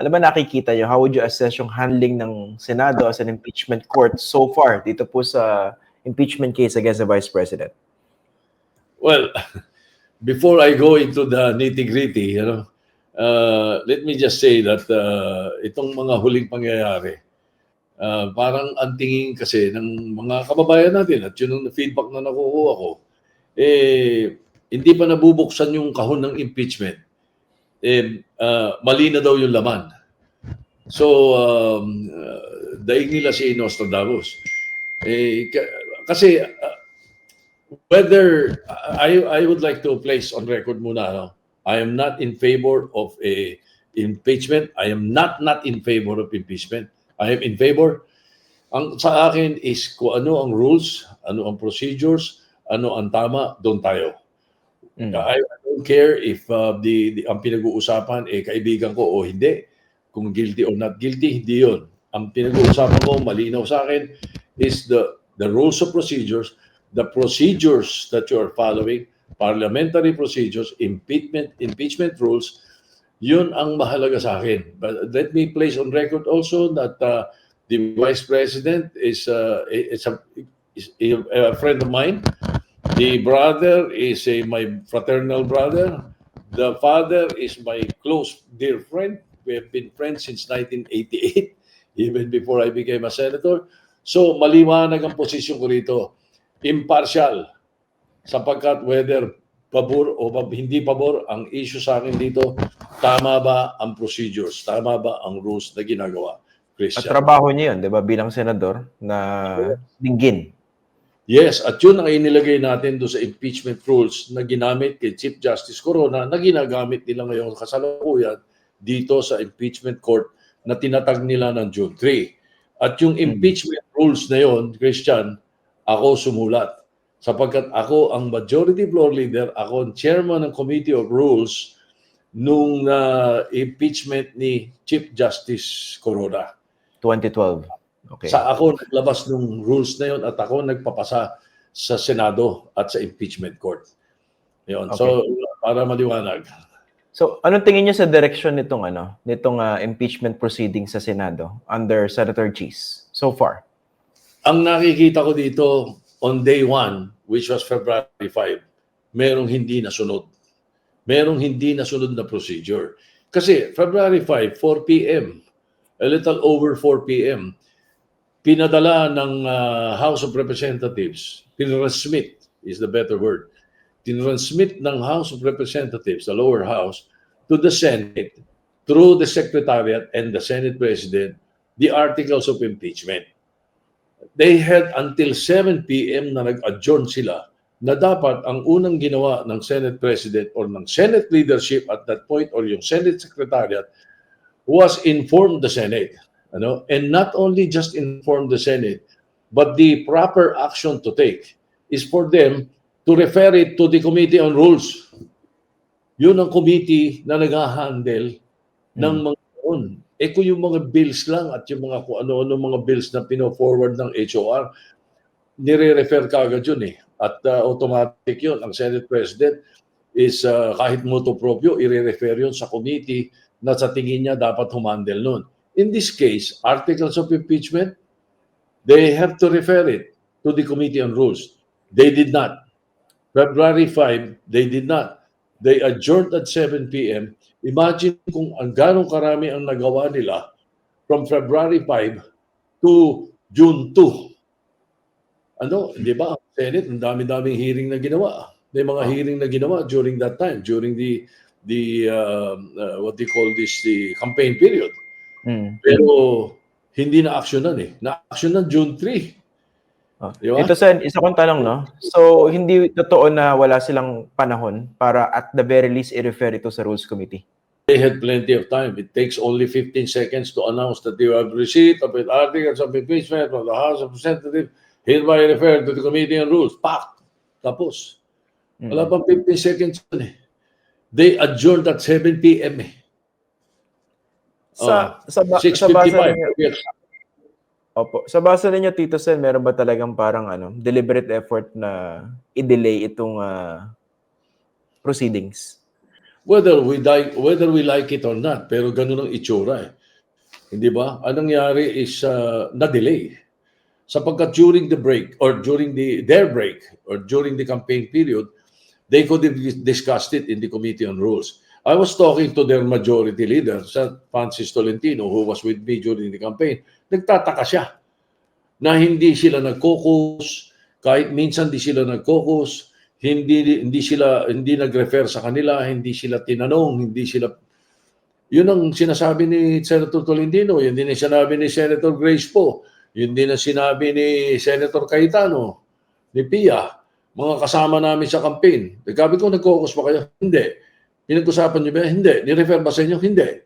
ano ba nakikita nyo? How would you assess yung handling ng Senado as an impeachment court so far dito po sa impeachment case against the Vice President? Well, before I go into the nitty-gritty, you know, uh, let me just say that uh, itong mga huling pangyayari, uh, parang ang tingin kasi ng mga kababayan natin at yun ang feedback na nakukuha ko, eh, hindi pa nabubuksan yung kahon ng impeachment. Eh, uh, mali na daw yung laman. So, um, uh, daig nila si Nostradamus. Eh, ka- kasi uh, whether I I would like to place on record muna no? I am not in favor of a impeachment. I am not not in favor of impeachment. I am in favor. Ang sa akin is kung ano ang rules, ano ang procedures, ano ang tama, doon tayo. Mm. I don't care if uh, the, the ang pinag-uusapan eh kaibigan ko o hindi. Kung guilty or not guilty, hindi 'yon. Ang pinag-uusapan ko malinaw sa akin is the the rules of procedures, the procedures that you are following, parliamentary procedures, impeachment impeachment rules, 'yun ang mahalaga sa akin. But let me place on record also that uh, the vice president is uh, is a is a friend of mine. The brother is a, my fraternal brother. The father is my close dear friend. We have been friends since 1988, even before I became a senator. So maliwanag ang posisyon ko rito. Impartial. Sapagkat whether pabor o pab- hindi pabor, ang issue sa akin dito, tama ba ang procedures? Tama ba ang rules na ginagawa? At Christian. trabaho niyo yun, di ba, bilang senador na dinggin. Yes, at yun ang inilagay natin doon sa impeachment rules na ginamit kay Chief Justice Corona na ginagamit nila ngayon kasalukuyan dito sa impeachment court na tinatag nila ng June 3. At yung impeachment rules na yon, Christian, ako sumulat. Sapagkat ako ang majority floor leader, ako ang chairman ng Committee of Rules nung uh, impeachment ni Chief Justice Corona. 2012. Okay. Sa ako naglabas ng rules na yon at ako nagpapasa sa Senado at sa impeachment court. Yun. So, para maliwanag. So, anong tingin niyo sa direction nitong ano, nitong ah, impeachment proceedings sa Senado under Senator Cheese so far? Ang nakikita ko dito on day one, which was February 5, merong hindi nasunod. Merong hindi nasunod na procedure. Kasi February 5, 4 p.m., a little over 4 p.m., pinadala ng ah, House of Representatives, pinransmit is the better word, tinransmit ng House of Representatives, the lower house, to the Senate through the Secretariat and the Senate President, the articles of impeachment. They had until 7 p.m. na nag-adjourn sila na dapat ang unang ginawa ng Senate President or ng Senate leadership at that point or yung Senate Secretariat was inform the Senate. Ano? And not only just inform the Senate, but the proper action to take is for them to refer it to the Committee on Rules. Yun ang committee na nag-handle ng mga yun. Eh kung yung mga bills lang at yung mga kung ano-ano mga bills na pino-forward ng HOR, nire-refer ka agad yun eh. At uh, automatic yun. Ang Senate President is uh, kahit moto proprio, i-refer yun sa committee na sa tingin niya dapat humandle nun. In this case, articles of impeachment, they have to refer it to the Committee on Rules. They did not. February 5, they did not. They adjourned at 7 p.m. Imagine kung ang ganong karami ang nagawa nila from February 5 to June 2. Ano, di ba? Senate, ang dami-daming hearing na ginawa. May mga hearing na ginawa during that time, during the the uh, uh, what they call this the campaign period. Mm. Pero hindi na actionan eh. Na-actionan June 3. Oh. Di ba? Ito Sen, isa kong tanong no. So hindi totoo na wala silang panahon para at the very least i-refer ito sa Rules Committee. They had plenty of time. It takes only 15 seconds to announce that they have receipt of it, articles of impeachment from the House of Representatives hereby referred to the Committee on Rules. Pak! Tapos. Mm. Wala pang 15 seconds yun eh. They adjourned at 7 p.m. eh. Sa sa, ba, sa basa 6.55. ninyo, opo, sa basa ninyo Tito Sen, meron ba talagang parang ano, deliberate effort na i-delay itong ah, proceedings? Whether we like, whether we like it or not, pero ganun ang itsura eh. Hindi ba? Anong nangyari is uh, na-delay. Sapagkat during the break or during the their break or during the campaign period, they could have discussed it in the Committee on Rules. I was talking to their majority leader, Francis Tolentino, who was with me during the campaign. Nagtataka siya na hindi sila nag-caucus, kahit minsan di sila nag-caucus, hindi hindi sila hindi nag-refer sa kanila, hindi sila tinanong, hindi sila yun ang sinasabi ni Senator Tolentino, yun din ang sinabi ni Senator Grace po, yun din ang sinabi ni Senator Cayetano, ni Pia, mga kasama namin sa campaign. Sabi ko, nag-caucus pa kayo? Hindi. Pinag-usapan niyo ba? Hindi. Ni-refer ba sa inyo? Hindi.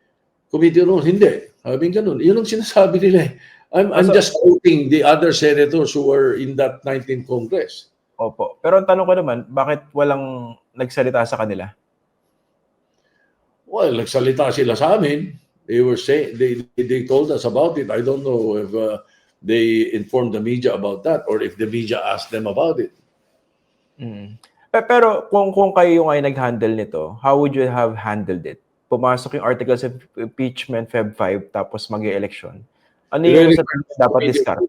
Committee rule? Hindi. Sabi ganun. Yun ang sinasabi nila eh. I'm, I'm So- just quoting the other senators who were in that 19th Congress. Opo. Pero ang tanong ko naman, bakit walang nagsalita sa kanila? Well, nagsalita sila sa amin. They were say they they told us about it. I don't know if uh, they informed the media about that or if the media asked them about it. Mm. Pe- Pero kung kung kayo ay nag-handle nito, how would you have handled it? Pumasok yung articles of impeachment Feb 5 tapos mag-election. Ano yung Really? sa dapat discard?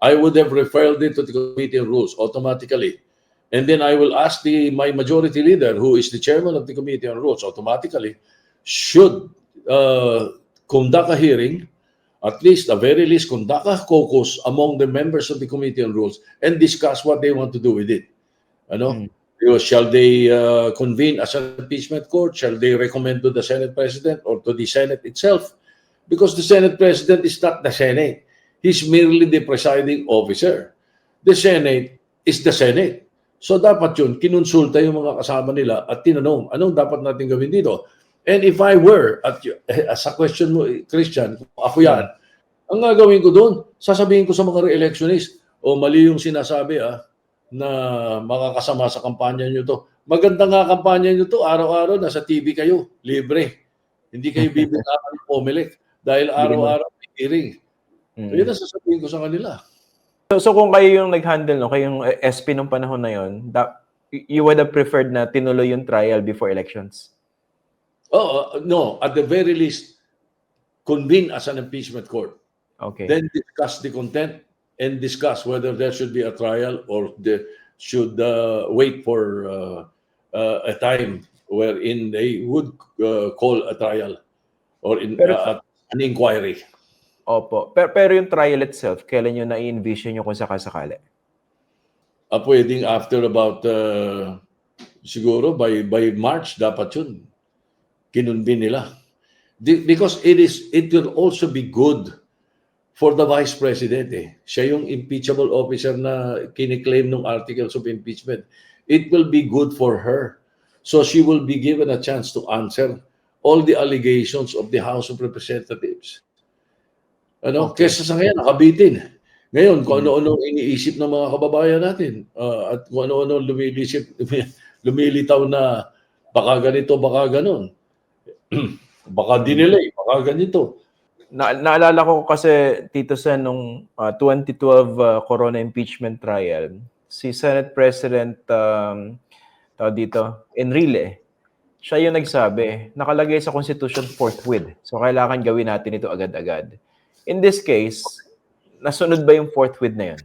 I would have referred it to the committee on rules automatically. And then I will ask the my majority leader, who is the chairman of the committee on rules, automatically should uh, conduct a hearing, at least, at very least, conduct a caucus among the members of the committee on rules and discuss what they want to do with it. Ano? Mm. Shall they uh, convene as an impeachment court? Shall they recommend to the Senate President or to the Senate itself? Because the Senate President is not the Senate. He's merely the presiding officer. The Senate is the Senate. So dapat yun, kinonsulta yung mga kasama nila at tinanong, anong dapat natin gawin dito? And if I were, at y- as a question mo, eh, Christian, ako yan, ang gagawin ko doon, sasabihin ko sa mga re-electionist, o mali yung sinasabi ah, na makakasama sa kampanya nyo to. Maganda nga kampanya nyo to, araw-araw nasa TV kayo, libre. Hindi kayo bibigyan ng Comelec dahil araw-araw may hearing. Mm. Yun ang sasabihin ko sa kanila. So, so kung kayo yung nag-handle, no, kayo yung SP nung panahon na yon, da, you would have preferred na tinuloy yung trial before elections? Oh, no, at the very least, convene as an impeachment court. Okay. Then discuss the content and discuss whether there should be a trial or the, should uh, wait for uh, uh, a time wherein they would uh, call a trial or in, Pero- uh, an inquiry. Opo. Pero, pero yung trial itself, kailan nyo na-envision nyo kung sakasakali? Uh, pwedeng after about uh, siguro by by March dapat yun kinunbin nila. Because it is it will also be good for the vice president eh. Siya yung impeachable officer na kiniklaim ng articles of impeachment. It will be good for her. So she will be given a chance to answer all the allegations of the House of Representatives. Ano? Okay. Kesa sa ngayon, nakabitin. Ngayon, kung Hmm. ano-ano iniisip ng mga kababayan natin ah, at kung ano-ano lumilisip, lumilitaw na baka ganito, baka ganon. baka dinelay, baka ganito. Na, naalala ko kasi, Tito Sen, nung ah, 2012 ah, Corona impeachment trial, si Senate President um, tawag dito, Enrile, siya yung nagsabi, nakalagay sa Constitution forthwith. So, kailangan gawin natin ito agad-agad. In this case, nasunod ba yung forthwith na yun?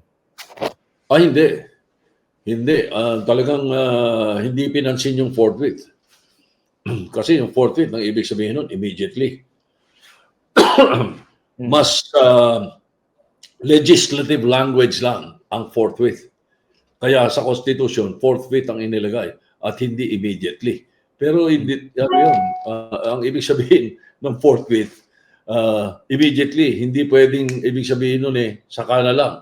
Ah, hindi. Hindi. Ah, talagang ah, hindi pinansin yung forthwith. Kasi yung forthwith, ang ibig sabihin nun, immediately. Mas ah, legislative language lang ang forthwith. Kaya sa Constitution, forthwith ang inilagay at hindi immediately. Pero hindi, ano yun, ah, ang ibig sabihin ng forthwith, ah, immediately, hindi pwedeng ibig sabihin nun eh, saka na lang.